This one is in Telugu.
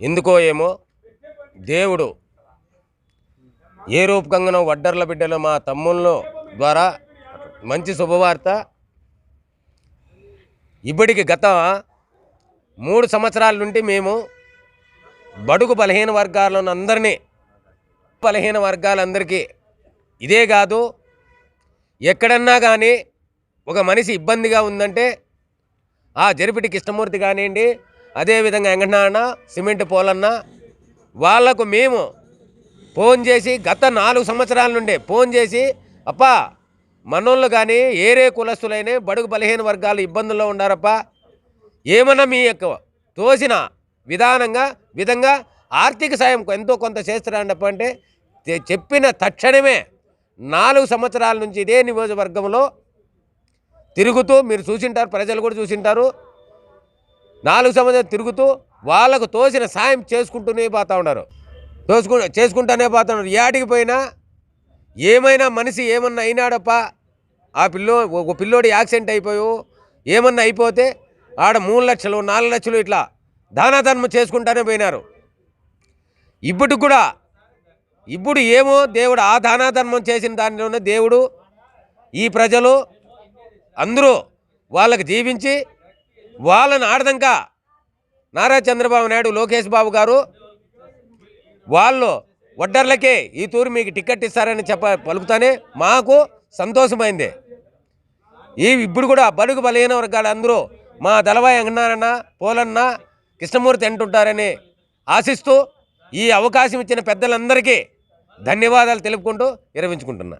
ఎందుకో ఏమో దేవుడు ఏ రూపకంగానో వడ్డర్ల బిడ్డలు మా తమ్ముళ్ళ ద్వారా మంచి శుభవార్త ఇప్పటికి గత మూడు సంవత్సరాల నుండి మేము బడుగు బలహీన వర్గాలను అందరినీ బలహీన వర్గాలందరికీ ఇదే కాదు ఎక్కడన్నా కానీ ఒక మనిషి ఇబ్బందిగా ఉందంటే ఆ జరిపిటి కృష్ణమూర్తి కానివ్వండి అదేవిధంగా వెంకటనారాయణ సిమెంట్ పోలన్న వాళ్ళకు మేము ఫోన్ చేసి గత నాలుగు సంవత్సరాల నుండి ఫోన్ చేసి అప్పా మనోళ్ళు కానీ ఏరే కులస్తులైన బడుగు బలహీన వర్గాలు ఇబ్బందుల్లో ఉండారప్పా ఏమన్నా మీ యొక్క తోసిన విధానంగా విధంగా ఆర్థిక సాయం ఎంతో కొంత చేస్తారండప్ప అంటే చెప్పిన తక్షణమే నాలుగు సంవత్సరాల నుంచి ఇదే నియోజకవర్గంలో తిరుగుతూ మీరు చూసింటారు ప్రజలు కూడా చూసింటారు. నాలుగు సంవత్సరాలు తిరుగుతూ వాళ్ళకు తోసిన సాయం చేసుకుంటూనే పోతా ఉన్నారు. తోసుకు చేసుకుంటూనే పోతా ఉన్నారు. ఏడికి పోయినా ఏమైనా మనిషి ఏమన్నా అయినాడప్ప ఆ పిల్లో ఒక పిల్లోడి యాక్సిడెంట్ అయిపోయి ఏమన్నా అయిపోతే ఆడ మూడు లక్షలు నాలుగు లక్షలు ఇట్లా దానాధర్మం చేసుకుంటానే పోయినారు. ఇప్పుడు కూడా ఇప్పుడు ఏమో దేవుడు ఆ దానాధర్మం చేసిన దానిలోనే దేవుడు ఈ ప్రజలు అందరూ వాళ్ళకి జీవించి వాళ్ళని ఆడదంకా నారా చంద్రబాబు నాయుడు లోకేష్ బాబు గారు వాళ్ళు వడ్డర్లకే ఈ తూరు మీకు టికెట్ ఇస్తారని చెప్ప పలుకుతానే మాకు సంతోషమైంది. ఈ ఇప్పుడు కూడా బడుగు బలహీన వర్గాలు అందరూ మా దళవాయి అంగనారన్న పోలన్న కృష్ణమూర్తి అంటుంటారని ఆశిస్తూ ఈ అవకాశం ఇచ్చిన పెద్దలందరికీ ధన్యవాదాలు తెలుపుకుంటూ విరమించుకుంటున్నా.